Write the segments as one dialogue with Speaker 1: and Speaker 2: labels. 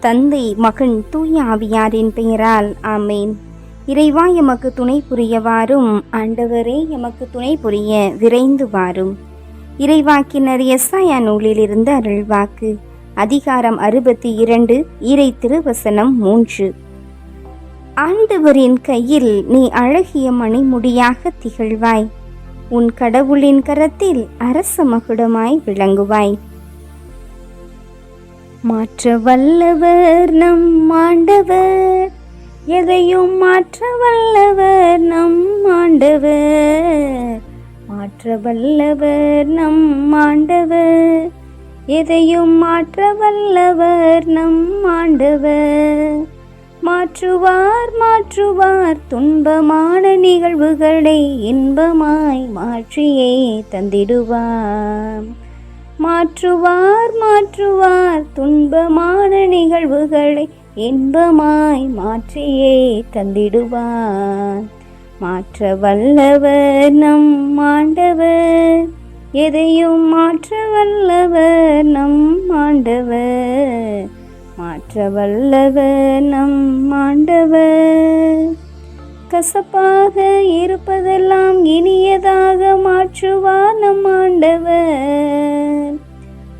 Speaker 1: தந்தை மகன் தூய ஆவியாரின் பெயரால் ஆமேன். இறைவா எமக்கு துணை புரிய வாரும் ஆண்டவரே எமக்கு துணை புரிய விரைந்து வாரும் இறைவாக்கினர் எஸ்ஐயா நூலிலிருந்து அருள்வாக்கு. அதிகாரம் அறுபத்தி இரண்டு இறை திருவசனம் மூன்று. ஆண்டவரின் கையில் நீ அழகிய மணிமுடியாக திகழ்வாய். உன் கடவுளின் கரத்தில் அரச மகுடமாய் விளங்குவாய். மாற்ற வல்லவர் நம் ஆண்டவர். எதையும் மாற்ற வல்லவர் நம் ஆண்டவர். மாற்ற வல்லவர் நம் ஆண்டவர். எதையும் மாற்ற வல்லவர் நம் ஆண்டவர். மாற்றுவார் மாற்றுவார் துன்பமான நிகழ்வுகளை இன்பமாய் மாற்றியே தந்திடுவார். மாற்றுவார் மாற்றுவார். துன்பமான நிகழ்வுகளை இன்பமாய் மாற்றியே தந்திடுவார். மாற்ற வல்லவர் நம் ஆண்டவர். எதையும் மாற்ற வல்லவர் நம் ஆண்டவர். மாற்ற வல்லவர் நம் ஆண்டவர். கசப்பாக இருப்பதெல்லாம் இனியதாக மாற்றுவார் நம் ஆண்டவர்.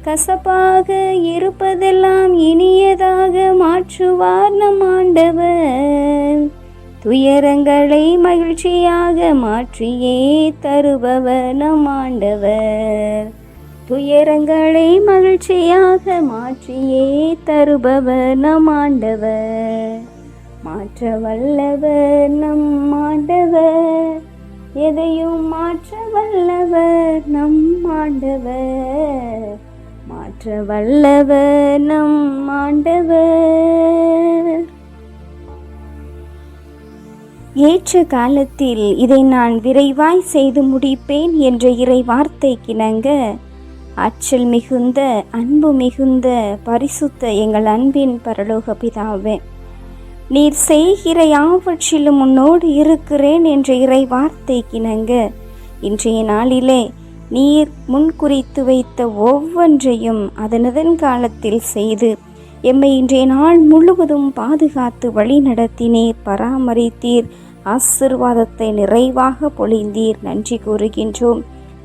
Speaker 1: கசப்பாக இருப்பதெல்லாம் இனியதாக மாற்றுவார் நம் ஆண்டவர். துயரங்களை மகிழ்ச்சியாக மாற்றியே தருபவர் நம் ஆண்டவர். துயரங்களை மகிழ்ச்சியாக மாற்றியே தருபவர் நம் ஆண்டவர். மாற்ற வல்லவர் நம் ஆண்டவர். எதையும் மாற்ற வல்லவர் நம் ஆண்டவர். மாற்ற வல்லவர் நம் ஆண்டவர். ஏற்ற காலத்தில் இதை நான் விரைவாய் செய்து முடிப்பேன் என்ற இறை வார்த்தைக்கிணங்க ஆற்றல் மிகுந்த அன்பு மிகுந்த பரிசுத்த எங்கள் அன்பின் பரலோக பிதாவே நீர் செய்கிற யாவற்றிலும் உன்னோடு இருக்கிறேன் என்ற இறை வார்த்தைக்கிணங்க இன்றைய நாளிலே நீர் முன்குறித்து வைத்த ஒவ்வொன்றையும் அதனதன் காலத்தில் செய்து எம்மை இன்றைய நாள் முழுவதும் பாதுகாத்து வழி நடத்தினீர் பராமரித்தீர். ஆசிர்வாதத்தை நிறைவாக பொழிந்தீர். நன்றி கூறுகின்றோம்.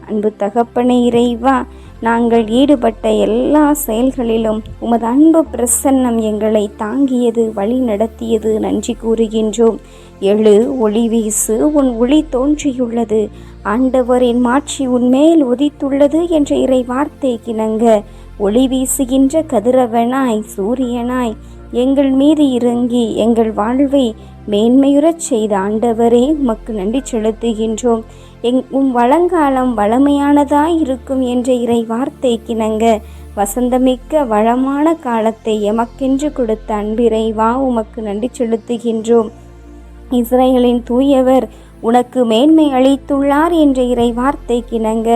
Speaker 1: அன்பு தகப்பனை இறைவா நாங்கள் ஈடுபட்ட எல்லா செயல்களிலும் உமது அன்பு பிரசன்னம் எங்களை தாங்கியது வழி நடத்தியது. நன்றி கூறுகின்றோம். எழு ஒளி வீசு உன் ஒளி தோன்றியுள்ளது. ஆண்டவரின் மாட்சி உன்மேல் உதித்துள்ளது என்ற இறை வார்த்தை கிணங்க. ஒளி வீசுகின்ற கதிரவனாய் சூரியனாய் எங்கள் மீது இறங்கி எங்கள் வாழ்வை மேன்மையுறச் செய்த ஆண்டவரே உமக்கு நன்றி செலுத்துகின்றோம். எங் உம் வளங்காலம் வளமையானதாய் இருக்கும் என்ற இறை வார்த்தை கிணங்க. வசந்தமிக்க வளமான காலத்தை எமக்கென்று கொடுத்த அன்பிறைவா உமக்கு நன்றி செலுத்துகின்றோம். இஸ்ரேலின் தூயவர் உனக்கு மேன்மை அளித்துள்ளார் என்ற இறை வார்த்தை கிணங்க.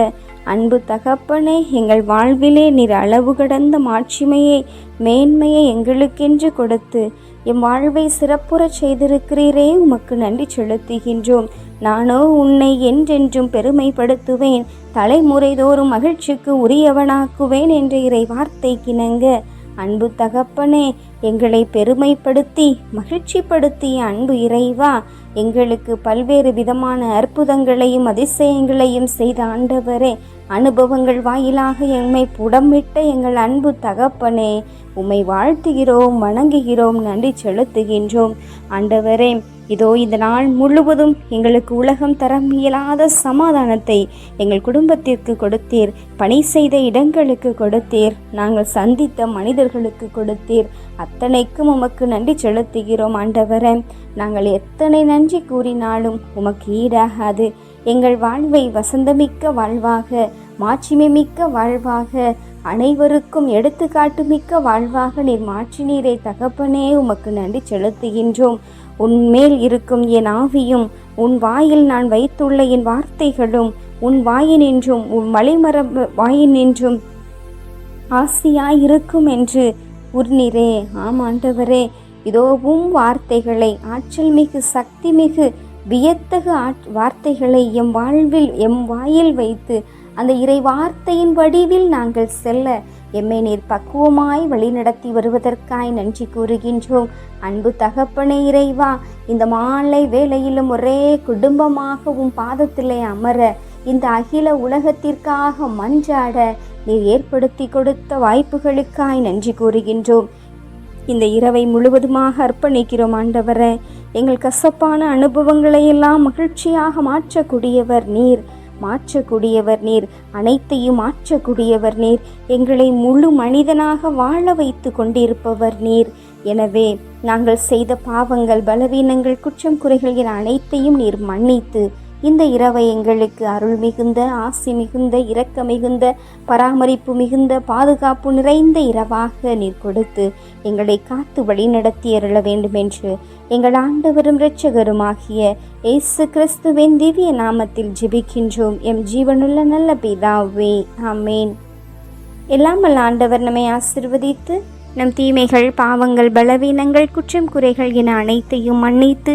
Speaker 1: அன்பு தகப்பனே எங்கள் வாழ்விலே நீர் அளவு கடந்த மாட்சிமையை மேன்மையை எங்களுக்கென்று கொடுத்து எம் வாழ்வை சிறப்புறச் செய்திருக்கிறீரே உமக்கு நன்றி செலுத்துகின்றோம். நானோ உன்னை என்றென்றும் பெருமைப்படுத்துவேன். தலைமுறைதோறும் மகிழ்ச்சிக்கு உரியவனாக்குவேன் என்ற இறை வார்த்தை கிணங்க. அன்பு தகப்பனே எங்களை பெருமைப்படுத்தி மகிழ்ச்சிப்படுத்திய அன்பு இறைவா எங்களுக்கு பல்வேறு விதமான அற்புதங்களையும் அதிசயங்களையும் செய்த ஆண்டவரே அனுபவங்கள் வாயிலாக எம்மை புடமிட்ட எங்கள் அன்பு தகப்பனே உம்மை வாழ்த்துகிறோம் வணங்குகிறோம் நன்றி செலுத்துகின்றோம். ஆண்டவரே இதோ இந்த நாள் முழுவதும் எங்களுக்கு உலகம் தர இயலாத சமாதானத்தை எங்கள் குடும்பத்திற்கு கொடுத்தீர். பணி செய்த இடங்களுக்கு கொடுத்தீர். நாங்கள் சந்தித்த மனிதர்களுக்கு கொடுத்தீர். அத்தனைக்கும் உமக்கு நன்றி செலுத்துகிறோம் ஆண்டவரே. நாங்கள் எத்தனை நன்றி கூறினாலும் உமக்கு ஈடாகாது. எங்கள் வாழ்வை வசந்தமிக்க வாழ்வாக மாட்சிமை மிக்க வாழ்வாக அனைவருக்கும் எடுத்துக்காட்டு மிக்க வாழ்வாக நீர் மாற்றி நீரை தகப்பனே உமக்கு நன்றி செலுத்துகின்றோம். உன்மேல் இருக்கும் என் ஆவியும் உன் வாயில் நான் வைத்துள்ள என் வார்த்தைகளும் உன் வாயினின்றும் உன் மலைமர வாயினின்றும் ஆசியாயிருக்கும் என்று உர்னிரே ஆமாண்டவரே இதோவும் வார்த்தைகளை ஆற்றல் மிகு சக்தி மிகு வியத்தகு ஆட் வார்த்தைகளை எம் வாழ்வில் எம் வாயில் வைத்து அந்த இறை வார்த்தையின் வடிவில் நாங்கள் செல்ல எம்மை நீர் பக்குவமாய் வழிநடத்தி வருவதற்காய் நன்றி கூறுகின்றோம். அன்பு தகப்பனே இறைவா இந்த மாலை வேளையிலும் ஒரே குடும்பமாகவும் பாதத்திலே அமர இந்த அகில உலகத்திற்காக மன்றாட நீர் ஏற்படுத்தி கொடுத்த வாய்ப்புகளுக்காய் நன்றி கூறுகின்றோம். இந்த இரவை முழுவதுமாக அர்ப்பணிக்கிறோம் ஆண்டவரே. எங்கள் கசப்பான அனுபவங்களை எல்லாம் மகிழ்ச்சியாக மாற்றக்கூடியவர் நீர். மாற்றக்கூடியவர் நீர். அனைத்தையும் மாற்றக்கூடியவர் நீர். எங்களை முழு மனிதனாக வாழ வைத்து கொண்டிருப்பவர் நீர். எனவே நாங்கள் செய்த பாவங்கள் பலவீனங்கள் குற்றம் குறைகள் என அனைத்தையும் நீர் மன்னித்து இந்த இரவை எங்களுக்கு அருள் மிகுந்த ஆசி மிகுந்த இரக்க மிகுந்த பராமரிப்பு மிகுந்த பாதுகாப்பு நிறைந்த இரவாக நீர் கொடுத்து எங்களை காத்து வழி நடத்தி அருள வேண்டும் என்று எங்கள் ஆண்டவரும் இரட்சகருமாகிய இயேசு கிறிஸ்துவின் திவ்ய நாமத்தில் ஜெபிக்கின்றோம். எம் ஜீவனுள்ள நல்ல பிதாவே ஆமேன். எல்லாம் ஆண்டவர் நம்மை ஆசிர்வதித்து நம் தீமைகள் பாவங்கள் பலவீனங்கள் குற்றம் குறைகள் என அனைத்தையும் மன்னித்து